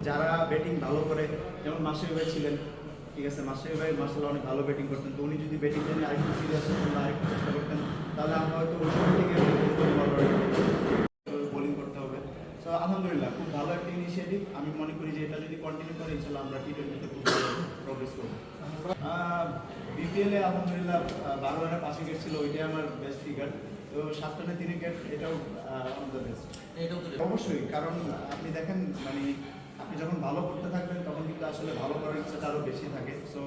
যারা ব্যাটিং ভালো করে যেমন মাসুই ভাই ছিলেন ঠিক আছে মাসুই ভাই মার্শাল অনেক ভালো ব্যাটিং করতেন তো উনি যদি ব্যাটিং নিয়ে আরেকটু সিরিয়াস হতেন বা আরেকটু চেষ্টা করতেন তাহলে আমরা হয়তো ওই সময় থেকে বোলিং করতে হবে। তো আলহামদুলিল্লাহ খুব ভালো একটা ইনিশিয়েটিভ আমি মনে করি যে এটা যদি কন্টিনিউ করে ইনশাল্লাহ আমরা টি টোয়েন্টিতে খুব প্রগ্রেস করব। বিপিএলে আলহামদুলিল্লাহ বারো রানের পাশে গেট ছিল ওইটাই আমার বেস্ট ফিগার তো সাত রানে তিন উইকেট এটাও আমাদের বেস্ট এটাও অবশ্যই কারণ আপনি দেখেন মানে আপনি যখন ভালো করতে থাকবেন, তখন কিন্তু আসলে ভালো করার ইচ্ছাটা আরও বেশি থাকে। সো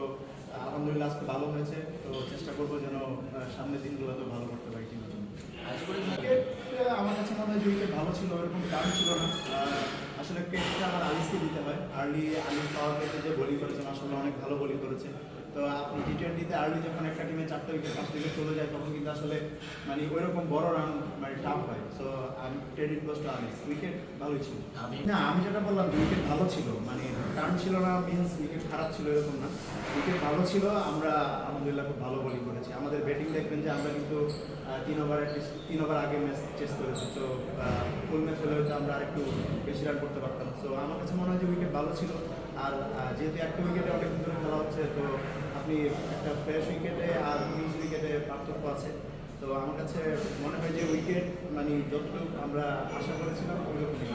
আলহামদুলিল্লাহ আজকে ভালো হয়েছে। তো চেষ্টা করব যেন সামনের দিনগুলোতে ভালো করতে পারি উইকেট আমার কাছে মনে হয় যে উইকেট ভালো ছিল এরকম টান ছিল না। আসলে ক্রেডিটটা আমার আলিসকে দিতে হয়। আর্লি আলিস পাওয়ার ক্ষেত্রে যে বলি করেছেন, আসলে অনেক ভালো বলিং করেছে টি টোয়েন্টিতে আর্লি যখন একটা টিমে চারটে উইকেট পাঁচটা উইকেট চলে যায় তখন কিন্তু আসলে মানে ওই রকম বড় রান মানে টাফ হয়। সো আমি credit goes to Aliss wicket ভালোই ছিল। আমি না আমি যেটা বললাম উইকেট ভালো ছিল। মানে টার্ন ছিল না মিনস উইকেট খারাপ ছিল এরকম না। উইকেট ভালো ছিল আমরা আলহামদুলিল্লাহ খুব ভালো বোলিং করেছি। আমাদের ব্যাটিং দেখবেন যে আমরা কিন্তু তিন ওভার তিন ওভার আগে ম্যাচ চেস করেছি। তো ফুল ম্যাচ হলে হয়তো আমরা আরেকটু বেশি রান করতে পারতাম। তো আমার কাছে মনে হয় যে উইকেট ভালো ছিল। আর যেহেতু একটা উইকেটে অনেক ধরে খেলা হচ্ছে তো আপনি একটা ফ্রেশ উইকেটে আর লুজ উইকেটে পার্থক্য আছে। তো আমার কাছে মনে হয় যে উইকেট মানে যতটুকু আমরা আশা করেছিলাম ওই রকমই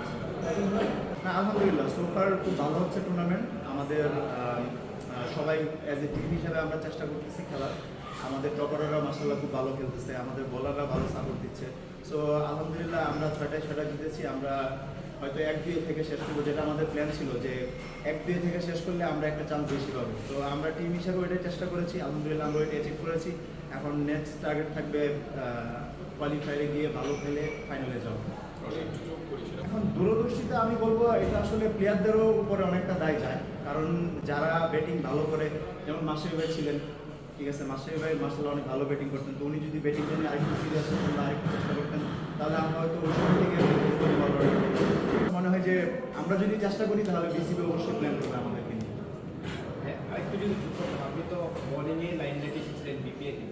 না, আলহামদুলিল্লাহ সোফার খুব ভালো হচ্ছে টুর্নামেন্ট আমাদের সবাই অ্যাজ এ টিম হিসাবে আমরা চেষ্টা করতেছি খেলার। আমাদের টপাররা মাসাল্লাহ খুব ভালো খেলতেছে, আমাদের বোলাররা ভালো সাপোর্ট দিচ্ছে। সো আলহামদুলিল্লাহ আমরা ছয়টায় ছয়টা জিতেছি, আমরা হয়তো এক দুই থেকে শেষ করব, যেটা আমাদের প্ল্যান ছিল যে এক দুই থেকে শেষ করলে আমরা একটা চান্স বেশি পাবো। তো আমরা টিম হিসাবে ওইটাই চেষ্টা করেছি, আলহামদুলিল্লাহ আমরা ওইটা অ্যাচিভ করেছি। এখন নেক্সট টার্গেট থাকবে কোয়ালিফায়ারে গিয়ে ভালো খেলে ফাইনালে যাওয়া। এখন দূরদর্শিতা আমি বলব, এটা আসলে প্লেয়ারদেরও উপরে অনেকটা দায় যায়। কারণ যারা ব্যাটিং ভালো করে, যেমন মাসুই ভাই ছিলেন, ঠিক আছে মাসুই ভাই মার্শাল অনেক ভালো ব্যাটিং করতেন। তো উনি যদি ব্যাটিং নিয়ে আরেকটু সিরিয়াস আমরা যদি চেষ্টা করি তাহলে বিসিবি অবশ্যই প্ল্যান করবে আমাদেরকে হ্যাঁ আরেকটু যদি আপনি তো বোলিংয়ে লাইন রেখে এসেছিলেন বিপিএলে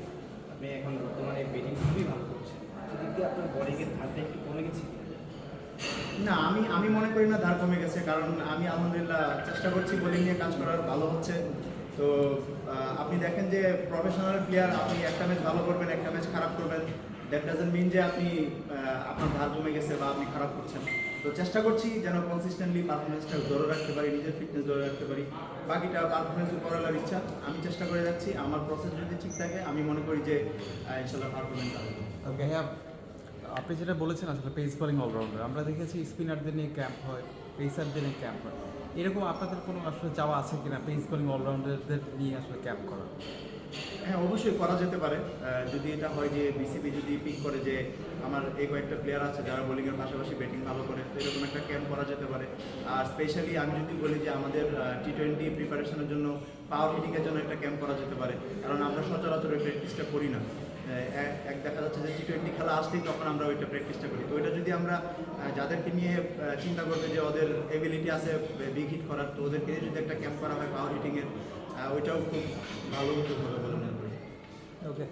আপনি এখন বর্তমানে ব্যাটিং খুবই ভালো করছেন। সেদিক দিয়ে আপনার বোলিংয়ের ধারটা একটু কমে গেছে না আমি আমি মনে করি না ধার কমে গেছে কারণ আমি আলহামদুলিল্লাহ চেষ্টা করছি বোলিং নিয়ে কাজ করার ভালো হচ্ছে। তো আপনি দেখেন যে প্রফেশনাল প্লেয়ার আপনি একটা ম্যাচ ভালো করবেন একটা ম্যাচ খারাপ করবেন। দ্যাট ডাজেন্ট মিন যে আপনি আপনার ধার কমে গেছে বা আপনি খারাপ করছেন। তো চেষ্টা করছি যেন কনসিস্টেন্টলি পারফরমেন্সটা ধরে রাখতে পারি, নিজের ফিটনেস ধরে রাখতে পারি। বাকিটা পারফরমেন্স উপরালার ইচ্ছা। আমি চেষ্টা করে যাচ্ছি, আমার প্রসেস যদি ঠিক থাকে, আমি মনে করি যে ইনশাল্লাহ পারফরমেন্স আসবে ভাইয়া আপনি যেটা বলেছেন আসলে পেস বোলিং অলরাউন্ডার আমরা দেখেছি স্পিনারদের নিয়ে ক্যাম্প হয় পেসারদের নিয়ে ক্যাম্প হয়। এরকম আপনাদের কোনো আসলে যাওয়া আছে কিনা পেস বোলিং অলরাউন্ডারদের নিয়ে আসলে ক্যাম্প করা হ্যাঁ অবশ্যই করা যেতে পারে। যদি এটা হয় যে বিসিবি যদি পিক করে যে আমার এই কয়েকটা প্লেয়ার আছে যারা বোলিংয়ের পাশাপাশি ব্যাটিং ভালো করে, তো এরকম একটা ক্যাম্প করা যেতে পারে। আর স্পেশালি আমি যদি বলি যে আমাদের টি টোয়েন্টি প্রিপারেশনের জন্য পাওয়ার হিটিংয়ের জন্য একটা ক্যাম্প করা যেতে পারে। কারণ আমরা সচরাচর প্র্যাকটিসটা করি না। এক দেখা যাচ্ছে যে টি টোয়েন্টি খেলা আসলেই তখন আমরা ওইটা প্র্যাকটিসটা করি। তো ওইটা যদি আমরা যাদেরকে নিয়ে চিন্তা করবে যে ওদের এবিলিটি আছে বিগ হিট করার, তো ওদেরকে যদি একটা ক্যাম্প করা হয় পাওয়ার হিটিংয়ের ওইটাও খুব ভালো উদ্যোগ হবে বলে মনে করি। ওকে